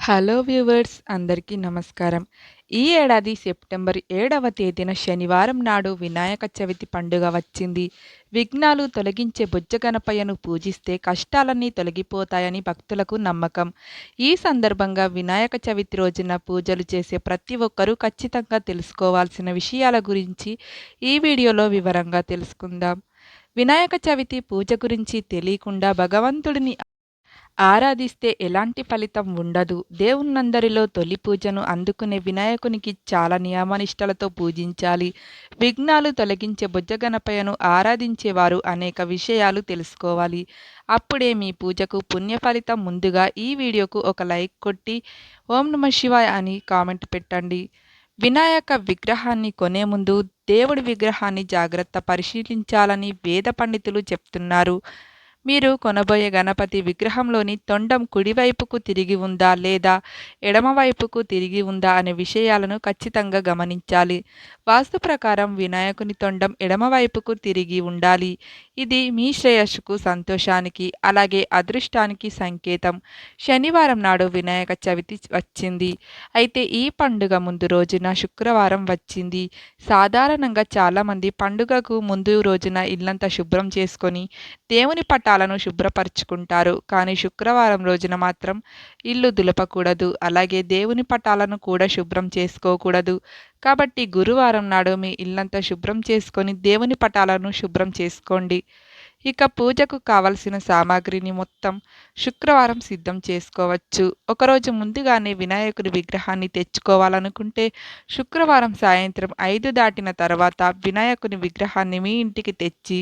Hello viewers అందరికీ నమస్కారం. ఈ ఏడాది సెప్టెంబర్ ఏడవ తేదీన శనివారం నాడు వినాయక చవితి పండుగ వచ్చింది. విఘ్నాలు తొలగించే బుజ్జగణపయ్యను పూజిస్తే కష్టాలన్నీ తొలగిపోతాయని భక్తులకు నమ్మకం. ఈ సందర్భంగా వినాయక చవితి రోజున పూజలు చేసే ప్రతి ఒక్కరూ ఖచ్చితంగా తెలుసుకోవాల్సిన విషయాల గురించి ఈ వీడియోలో వివరంగా తెలుసుకుందాం. వినాయక చవితి పూజ గురించి తెలియకుండా భగవంతుడిని ఆరాధిస్తే ఎలాంటి ఫలితం ఉండదు. దేవునందరిలో తొలి పూజను అందుకునే వినాయకునికి చాలా నియమనిష్టలతో పూజించాలి. విఘ్నాలు తొలగించే బుజ్జగణపయను ఆరాధించేవారు అనేక విషయాలు తెలుసుకోవాలి. అప్పుడే మీ పూజకు పుణ్య ఫలితం ముందుగా ఈ వీడియోకు ఒక లైక్ కొట్టి ఓం నమ శివాయ అని కామెంట్ పెట్టండి. వినాయక విగ్రహాన్ని కొనే ముందు దేవుడి విగ్రహాన్ని జాగ్రత్త పరిశీలించాలని వేద పండితులు చెప్తున్నారు. మీరు కొనబోయే గణపతి విగ్రహంలోని తొండం కుడివైపుకు తిరిగి ఉందా లేదా ఎడమవైపుకు తిరిగి ఉందా అనే విషయాలను ఖచ్చితంగా గమనించాలి. వాస్తు ప్రకారం వినాయకుని తొండం ఎడమవైపుకు తిరిగి ఉండాలి. ఇది మీ శ్రేయస్సుకు సంతోషానికి అలాగే అదృష్టానికి సంకేతం. శనివారం నాడు వినాయక చవితి వచ్చింది. అయితే ఈ పండుగ ముందు రోజున శుక్రవారం వచ్చింది. సాధారణంగా చాలామంది పండుగకు ముందు రోజున ఇల్లంతా శుభ్రం చేసుకొని దేవుని పటాలను శుభ్రపరచుకుంటారు. కానీ శుక్రవారం రోజున మాత్రం ఇల్లు దులపకూడదు. అలాగే దేవుని పటాలను కూడా శుభ్రం చేసుకోకూడదు. కాబట్టి గురువారం నాడు మీ ఇల్లంతా శుభ్రం చేసుకొని దేవుని పటాలను శుభ్రం చేసుకోండి. ఇక పూజకు కావలసిన సామాగ్రిని మొత్తం శుక్రవారం సిద్ధం చేసుకోవచ్చు. ఒకరోజు ముందుగానే వినాయకుడి విగ్రహాన్ని తెచ్చుకోవాలనుకుంటే శుక్రవారం సాయంత్రం ఐదు దాటిన తర్వాత వినాయకుని విగ్రహాన్ని మీ ఇంటికి తెచ్చి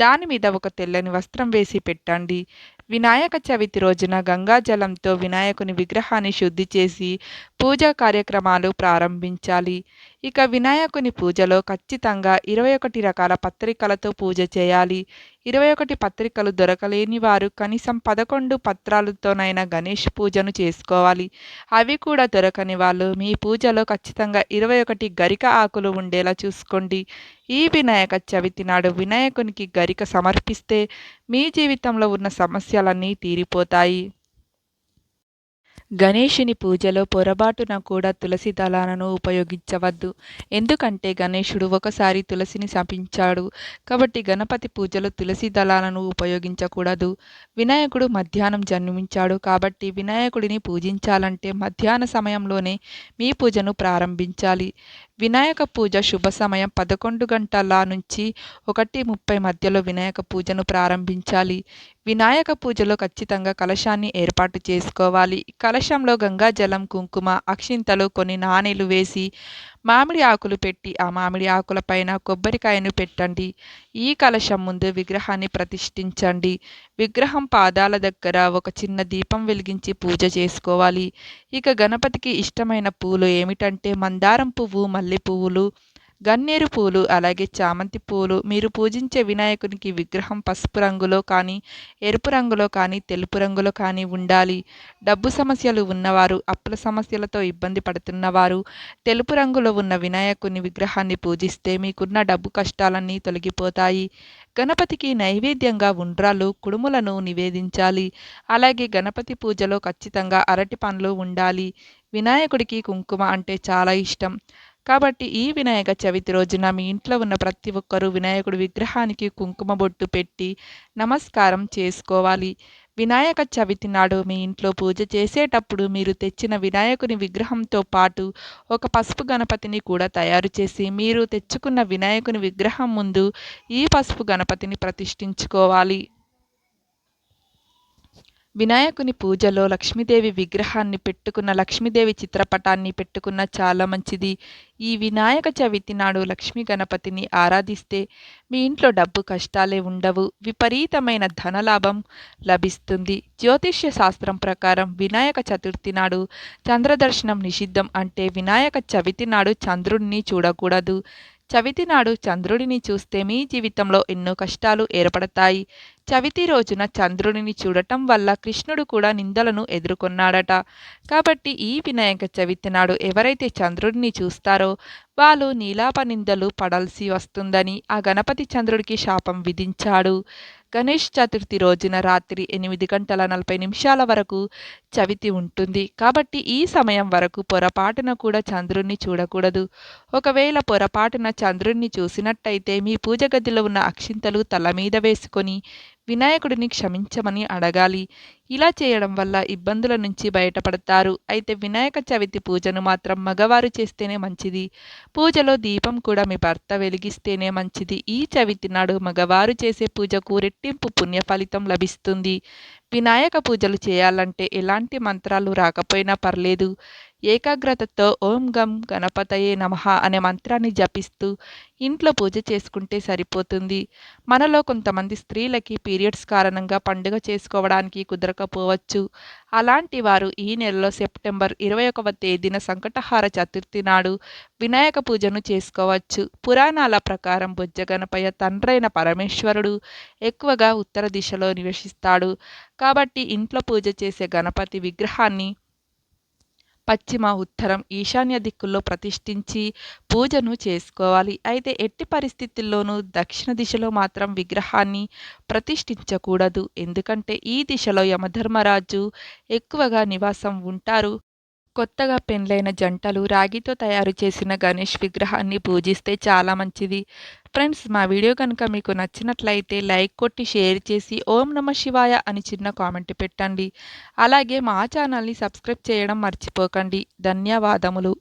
దాని మీద ఒక తెల్లని వస్త్రం వేసి పెట్టండి. వినాయక చవితి రోజున గంగాజలంతో వినాయకుని విగ్రహాన్ని శుద్ధి చేసి పూజా కార్యక్రమాలు ప్రారంభించాలి. ఇక వినాయకుని పూజలో ఖచ్చితంగా ఇరవై ఒకటి రకాల పత్రికలతో పూజ చేయాలి. ఇరవై ఒకటి పత్రికలు దొరకలేని వారు కనీసం పదకొండు పత్రాలతోనైనా గణేష్ పూజను చేసుకోవాలి. అవి కూడా దొరకని వాళ్ళు మీ పూజలో ఖచ్చితంగా ఇరవై ఒకటి గరిక ఆకులు ఉండేలా చూసుకోండి. ఈ వినాయక చవితి నాడు వినాయకునికి గరిక సమర్పిస్తే మీ జీవితంలో ఉన్న సమస్యలన్నీ తీరిపోతాయి. గణేషుని పూజలో పొరపాటున కూడా తులసి దళాలను ఉపయోగించవద్దు. ఎందుకంటే గణేషుడు ఒకసారి తులసిని శపించాడు కాబట్టి గణపతి పూజలో తులసి దళాలను ఉపయోగించకూడదు. వినాయకుడు మధ్యాహ్నం జన్మించాడు కాబట్టి వినాయకుడిని పూజించాలంటే మధ్యాహ్న సమయంలోనే మీ పూజను ప్రారంభించాలి. వినాయక పూజ శుభ సమయం పదకొండు గంటల నుంచి ఒకటి ముప్పై మధ్యలో వినాయక పూజను ప్రారంభించాలి. వినాయక పూజలో ఖచ్చితంగా కలశాన్ని ఏర్పాటు చేసుకోవాలి. కలశంలో గంగాజలం కుంకుమ అక్షింతలు కొన్ని నాణేలు వేసి మామిడి ఆకులు పెట్టి ఆ మామిడి ఆకుల పైన కొబ్బరికాయను పెట్టండి. ఈ కలశం ముందు విగ్రహాన్ని ప్రతిష్ఠించండి. విగ్రహం పాదాల దగ్గర ఒక చిన్న దీపం వెలిగించి పూజ చేసుకోవాలి. ఇక గణపతికి ఇష్టమైన పూలు ఏమిటంటే మందారం పువ్వు మల్లె పువ్వులు గన్నేరు పూలు అలాగే చామంతి పూలు మీరు పూజించే వినాయకునికి విగ్రహం పసుపు రంగులో కానీ ఎరుపు రంగులో కానీ తెలుపు రంగులో కానీ ఉండాలి. డబ్బు సమస్యలు ఉన్నవారు అప్పుల సమస్యలతో ఇబ్బంది పడుతున్నవారు తెలుపు రంగులో ఉన్న వినాయకుని విగ్రహాన్ని పూజిస్తే మీకున్న డబ్బు కష్టాలన్నీ తొలగిపోతాయి. గణపతికి నైవేద్యంగా ఉండ్రాలు కుడుములను నివేదించాలి. అలాగే గణపతి పూజలో ఖచ్చితంగా అరటి పండ్లు ఉండాలి. వినాయకుడికి కుంకుమ అంటే చాలా ఇష్టం. కాబట్టి ఈ వినాయక చవితి రోజున మీ ఇంట్లో ఉన్న ప్రతి ఒక్కరూ వినాయకుడి విగ్రహానికి కుంకుమ బొట్టు పెట్టి నమస్కారం చేసుకోవాలి. వినాయక చవితి నాడు మీ ఇంట్లో పూజ చేసేటప్పుడు మీరు తెచ్చిన వినాయకుని విగ్రహంతో పాటు ఒక పసుపు గణపతిని కూడా తయారు చేసి మీరు తెచ్చుకున్న వినాయకుని విగ్రహం ముందు ఈ పసుపు గణపతిని ప్రతిష్ఠించుకోవాలి. వినాయకుని పూజలో లక్ష్మీదేవి విగ్రహాన్ని పెట్టుకున్న లక్ష్మీదేవి చిత్రపటాన్ని పెట్టుకున్న చాలా మంచిది. ఈ వినాయక చవితి నాడు లక్ష్మీ గణపతిని ఆరాధిస్తే మీ ఇంట్లో డబ్బు కష్టాలే ఉండవు. విపరీతమైన ధనలాభం లభిస్తుంది. జ్యోతిష్య శాస్త్రం ప్రకారం వినాయక చతుర్థి నాడు చంద్రదర్శనం నిషిద్ధం అంటే వినాయక చవితి నాడు చంద్రుడిని చూడకూడదు. చవితి నాడు చంద్రుడిని చూస్తే మీ జీవితంలో ఎన్నో కష్టాలు ఏర్పడతాయి. చవితి రోజున చంద్రుడిని చూడటం వల్ల కృష్ణుడు కూడా నిందలను ఎదుర్కొన్నాడట. కాబట్టి ఈ వినాయక చవితి నాడు ఎవరైతే చంద్రుడిని చూస్తారో వాళ్ళు నీలాప నిందలు పడాల్సి వస్తుందని ఆ గణపతి చంద్రుడికి శాపం విధించాడు. గణేష్ చతుర్థి రోజున రాత్రి ఎనిమిది గంటల నలభై నిమిషాల వరకు చవితి ఉంటుంది. కాబట్టి ఈ సమయం వరకు పొరపాటున కూడా చంద్రుణ్ణి చూడకూడదు. ఒకవేళ పొరపాటున చంద్రుణ్ణి చూసినట్టయితే మీ పూజ గదిలో ఉన్న అక్షింతలు తల మీద వేసుకొని వినాయకుడిని క్షమించమని అడగాలి. ఇలా చేయడం వల్ల ఇబ్బందుల నుంచి బయటపడతారు. అయితే వినాయక చవితి పూజను మాత్రం మగవారు చేస్తేనే మంచిది. పూజలో దీపం కూడా మీ భర్త వెలిగిస్తేనే మంచిది. ఈ చవితి నాడు మగవారు చేసే పూజకు రెట్టింపు పుణ్య ఫలితం లభిస్తుంది. వినాయక పూజలు చేయాలంటే ఎలాంటి మంత్రాలు రాకపోయినా పర్లేదు. ఏకాగ్రతతో ఓం గం గణపతయే నమః అనే మంత్రాన్ని జపిస్తూ ఇంట్లో పూజ చేసుకుంటే సరిపోతుంది. మనలో కొంతమంది స్త్రీలకి పీరియడ్స్ కారణంగా పండుగ చేసుకోవడానికి కుదరకపోవచ్చు. అలాంటి వారు ఈ నెలలో సెప్టెంబర్ ఇరవై ఒకవ తేదీన సంకటహార చతుర్థి నాడు వినాయక పూజను చేసుకోవచ్చు. పురాణాల ప్రకారం బొజ్జ తండ్రైన పరమేశ్వరుడు ఎక్కువగా ఉత్తర దిశలో నివసిస్తాడు. కాబట్టి ఇంట్లో పూజ చేసే గణపతి విగ్రహాన్ని పశ్చిమ ఉత్తరం ఈశాన్య దిక్కుల్లో ప్రతిష్ఠించి పూజను చేసుకోవాలి. అయితే ఎట్టి పరిస్థితుల్లోనూ దక్షిణ దిశలో మాత్రం విగ్రహాన్ని ప్రతిష్ఠించకూడదు. ఎందుకంటే ఈ దిశలో యమధర్మరాజు ఎక్కువగా నివాసం ఉంటారు. కొత్తగా పెండ్లైన జంటలు రాగితో తయారు చేసిన గణేష్ విగ్రహాన్ని పూజిస్తే చాలా మంచిది. ఫ్రెండ్స్ మా వీడియో కనుక మీకు నచ్చినట్లయితే లైక్ కొట్టి షేర్ చేసి ఓం నమ శివాయ అని చిన్న కామెంట్ పెట్టండి. అలాగే మా ఛానల్ని సబ్స్క్రైబ్ చేయడం మర్చిపోకండి. ధన్యవాదములు.